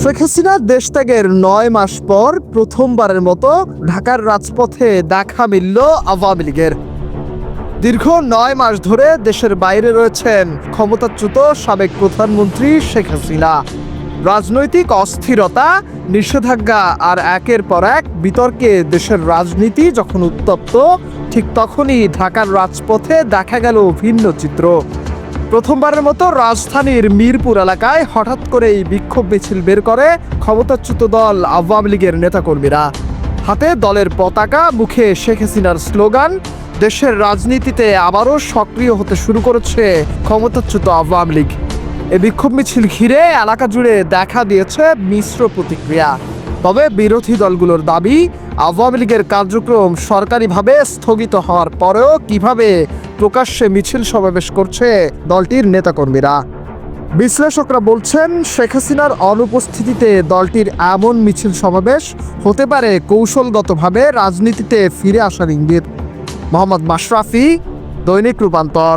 শেখ হাসিনা দেশ ত্যাগের নয় মাস পর প্রথমবারের মতো ঢাকার রাজপথে দেখা মিলল আওয়ামী লীগের। দীর্ঘ নয় মাস ধরে দেশের বাইরে রয়েছেন ক্ষমতাচ্যুত সাবেক প্রধানমন্ত্রী শেখ হাসিনা। রাজনৈতিক অস্থিরতা, নিষেধাজ্ঞা আর একের পর এক বিতর্কে দেশের রাজনীতি যখন উত্তপ্ত, ঠিক তখনই ঢাকার রাজপথে দেখা গেল ভিন্ন চিত্র। প্রথমবারের মতো রাজধানীর মিরপুর এলাকায় হঠাৎ করেই বিক্ষোভ মিছিল বের করে ক্ষমতাচ্যুত দল আওয়ামী লীগের নেতাকর্মীরা। হাতে দলের পতাকা, মুখে শেখ হাসিনার স্লোগান, দেশের রাজনীতিতে আবারও সক্রিয় হতে শুরু করেছে ক্ষমতাচ্যুত আওয়ামী লীগ। এ বিক্ষোভ মিছিল ঘিরে এলাকা জুড়ে দেখা দিয়েছে মিশ্র প্রতিক্রিয়া। তবে বিরোধী দলগুলোর দাবি, আওয়ামী লীগের কার্যক্রম সরকারিভাবে স্থগিত হওয়ার পরেও কীভাবে প্রকাশ্যে মিছিল সমাবেশ করছে দলটির নেতাকর্মীরা। বিশ্লেষকরা বলছেন, শেখ হাসিনার অনুপস্থিতিতে দলটির এমন মিছিল সমাবেশ হতে পারে কৌশলগতভাবে রাজনীতিতে ফিরে আসার ইঙ্গিত। মোহাম্মদ মাশরাফি, দৈনিক রূপান্তর।